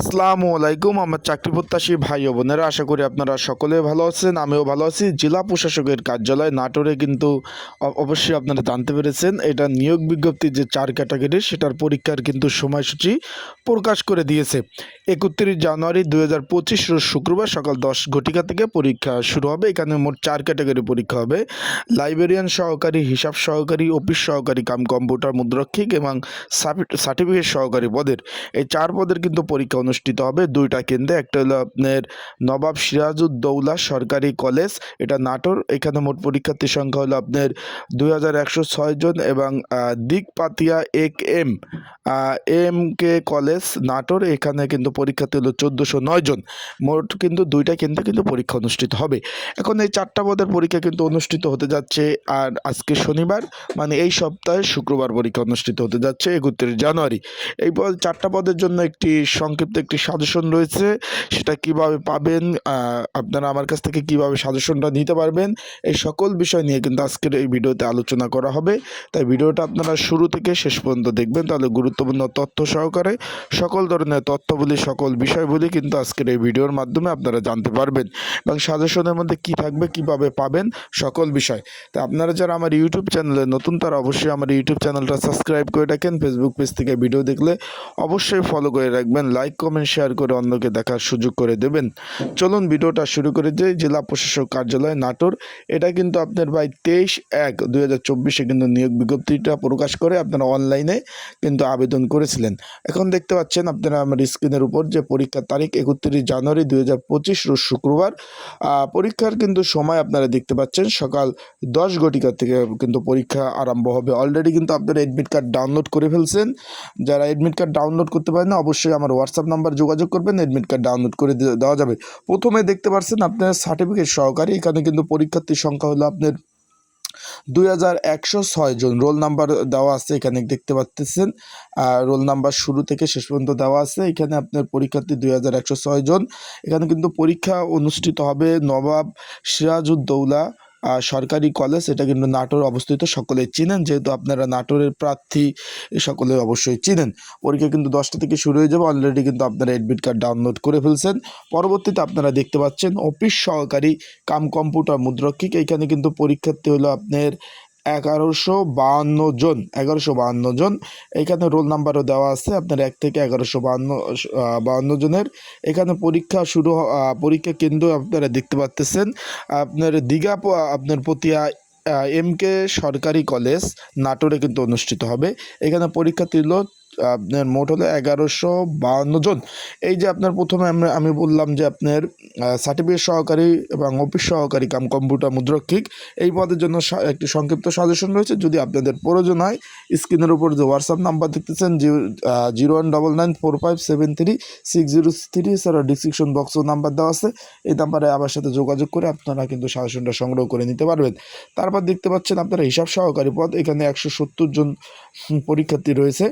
আসসালামু আলাইকুম, আমার চাকরি প্রত্যাশী ভাই ও বোনেরা, আশা করি আপনারা সকলে ভালো আছেন, আমিও ভালো আছি। জেলা প্রশাসকের কার্যালয় নাটোরে কিন্তু অবশ্যই আপনারা জানতে পেরেছেন, এটা নিয়োগ বিজ্ঞপ্তি যে চার ক্যাটাগরি, সেটার পরীক্ষার কিন্তু সময়সূচি প্রকাশ করে দিয়েছে। একত্রিশ জানুয়ারি দু হাজার পঁচিশ রোজ শুক্রবার সকাল দশ ঘটিকা থেকে পরীক্ষা শুরু হবে, এখানে মোট চার ক্যাটাগরি পরীক্ষা হবে। লাইব্রেরিয়ান সহকারী, হিসাব সহকারী, অফিস সহকারী, কাম কম্পিউটার, মুদ্রক্ষিক এবং সার্টিফিকেট সহকারী পদের। এই চার পদের কিন্তু পরীক্ষা অনুষ্ঠিত হবে। দুইটা কেন্দ্রে, একটা হলো আপনার নবাব সিরাজউদ্দৌলা সরকারি কলেজ, এটা নাটোর। এখানে মোট পরীক্ষার্থীর সংখ্যা হলো আপনার দুই হাজার একশো ছয় জন এবং দিকপাতিয়া এক M M K college Natore. এখানে কিন্তু পরীক্ষার্থী হলো চোদ্দোশো নয় জন। মোট কিন্তু দুইটা কেন্দ্রে কিন্তু পরীক্ষা অনুষ্ঠিত হবে। এখন এই চারটা পদের পরীক্ষা কিন্তু অনুষ্ঠিত হতে যাচ্ছে, আর আজকে শনিবার মানে এই সপ্তাহে শুক্রবার পরীক্ষা অনুষ্ঠিত হতে যাচ্ছে, একত্রিশ জানুয়ারি। এই চারটা পদের জন্য একটি সংক্ষিপ্ত একটি সাজেশন রয়েছে, সেটা কীভাবে পাবেন আপনারা আমার কাছ থেকে কীভাবে সাজেশনটা নিতে পারবেন, এই সকল বিষয় নিয়ে কিন্তু আজকের এই ভিডিওতে আলোচনা করা হবে। তাই ভিডিওটা আপনারা শুরু থেকে শেষ পর্যন্ত দেখবেন, তাহলে গুরুত্বপূর্ণ তথ্য সহকারে সকল ধরনের তথ্যগুলি সকল বিষয়গুলি কিন্তু আজকের এই ভিডিওর মাধ্যমে আপনারা জানতে পারবেন এবং সাজেশনের মধ্যে কি থাকবে, কীভাবে পাবেন, সকল বিষয়। তা আপনারা যারা আমার ইউটিউব চ্যানেলে নতুন, তারা অবশ্যই আমার ইউটিউব চ্যানেলটা সাবস্ক্রাইব করে রাখেন। ফেসবুক পেজ থেকে ভিডিও দেখলে অবশ্যই ফলো করে রাখবেন। লাইক কমেন্ট শেয়ার করে অন্যকে দেখার সুযোগ করে দেবেন। চলুন ভিডিওটা শুরু করে যাই জেলা প্রশাসক কার্যালয় নাটোর। এটা কিন্তু আপনার ভাই তেইশ এক দুই কিন্তু নিয়োগ বিজ্ঞপ্তিটা প্রকাশ করে আপনারা অনলাইনে কিন্তু আবেদন করেছিলেন। এখন দেখতে পাচ্ছেন আপনারা আমার স্ক্রিনের উপর যে পরীক্ষার তারিখ একত্রিশ জানুয়ারি দুই হাজার পঁচিশ রোজ শুক্রবার। পরীক্ষার কিন্তু সময় আপনারা দেখতে পাচ্ছেন, সকাল দশ ঘটিকা থেকে কিন্তু পরীক্ষা আরম্ভ হবে। অলরেডি কিন্তু আপনারা এডমিট কার্ড ডাউনলোড করে ফেলছেন। যারা এডমিট কার্ড ডাউনলোড করতে পারেন না, অবশ্যই আমার হোয়াটসঅ্যাপ নাম্বার যোগাযোগ করবেন এডমিট কার্ড ডাউনলোড করে দেওয়া যাবে। প্রথমে দেখতে পাচ্ছেন আপনার সার্টিফিকেট সহকারী, এখানে কিন্তু পরীক্ষার্থীর সংখ্যা হলো আপনার দুই হাজার একশো ছয় জন। রোল নাম্বার দেওয়া আছে, এখানে দেখতে পাচ্ছেন। রোল নাম্বার শুরু থেকে শেষ পর্যন্ত দেওয়া আছে, এখানে আপনার পরীক্ষার্থী দুই হাজার একশো ছয় জন। এখানে কিন্তু পরীক্ষা অনুষ্ঠিত হবে নবাব সিরাজউদ্দৌলা সরকারি কলেজ এটা কিন্তু নাটোর অবস্থিত সকলে চিনেন। যেহেতু আপনারা নাটোরের প্রার্থী সকলে অবশ্যই চিনেন। পরীক্ষা কিন্তু দশটা থেকে শুরু হয়ে যাবে অলরেডি কিন্তু আপনারা অ্যাডমিট কার্ড ডাউনলোড করে ফেলছেন। পরবর্তীতে আপনারা দেখতে পাচ্ছেন অফিস সহকারী কাম কম্পিউটার মুদ্রক্ষিক এখানে কিন্তু পরীক্ষার্থী হলো আপনার এগারোশো বাহান্ন জন, এগারোশো বাহান্ন জন। এখানে রোল নাম্বারও দেওয়া আছে, আপনার এক থেকে এগারোশো বাহান্ন বাহান্ন জনের। এখানে পরীক্ষা শুরু পরীক্ষা কেন্দ্র আপনারা দেখতে পাচ্তেছেন। আপনার দীঘা আপনার পতিয়া এম কে সরকারি কলেজ, নাটোরে কিন্তু অনুষ্ঠিত হবে। এখানে পরীক্ষা হলো আপনার মোট হলো এগারোশো বাহান্ন জন। এই যে আপনার প্রথমে আমরা, আমি বললাম যে আপনার সার্টিফিকেট সহকারী এবং অফিস সহকারী কাম কম্পিউটার মুদ্রক্ষিক, এই পদের জন্য একটি সংক্ষিপ্ত সাজেশন রয়েছে। যদি আপনাদের প্রয়োজন হয় স্ক্রিনের উপর যে হোয়াটসঅ্যাপ নাম্বার দেখতেছেন zero one double nine four five seven three six zero three এছাড়া ডিসক্রিপশন বক্সও নাম্বার দেওয়া আছে। এই নাম্বারে আমার সাথে যোগাযোগ করে আপনারা কিন্তু সাজেশনটা সংগ্রহ করে নিতে পারবেন। তারপর দেখতে পাচ্ছেন আপনারা হিসাব সহকারী পদ, এখানে একশো সত্তর জন পরীক্ষার্থী রয়েছে।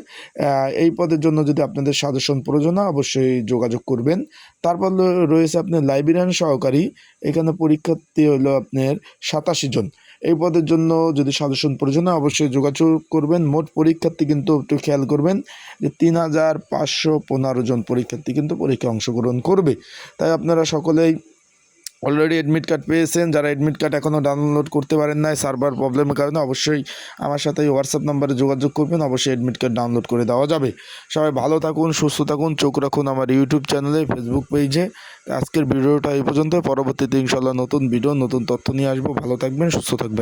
এই পদের জন্য যদি আপনাদের সাজেশন প্রয়োজন হয়, অবশ্যই যোগাযোগ করবেন। তারপর রয়েছে আপনার লাইব্রেরিয়ান সহকারী। এখানে পরীক্ষার্থী হলো আপনার সাতাশি জন। এই পদের জন্য যদি সাজেশন প্রয়োজন হয়, অবশ্যই যোগাযোগ করবেন। মোট পরীক্ষার্থী কিন্তু একটু খেয়াল করবেন যে তিন হাজার পাঁচশো পনেরো জন পরীক্ষার্থী কিন্তু পরীক্ষায় অংশগ্রহণ করবে। তাই আপনারা সকলেই অলরেডি অ্যাডমিট কার্ড পেয়েছেন, যারা অ্যাডমিট কার্ড এখনও ডাউনলোড করতে পারেন নাই সার্ভার প্রবলেমের কারণে অবশ্যই আমার সাথে হোয়াটসঅ্যাপ নাম্বারে যোগাযোগ করবেন, অবশ্যই অ্যাডমিট কার্ড ডাউনলোড করে দেওয়া যাবে। সবাই ভালো থাকুন, সুস্থ থাকুন, চোখ রাখুন আমার ইউটিউব চ্যানেলে ফেসবুক পেজে আজকের ভিডিওটা এই পর্যন্ত পরবর্তীতে ইনশাল্লাহ নতুন ভিডিও নতুন তথ্য নিয়ে আসব। ভালো থাকবেন, সুস্থ থাকবেন।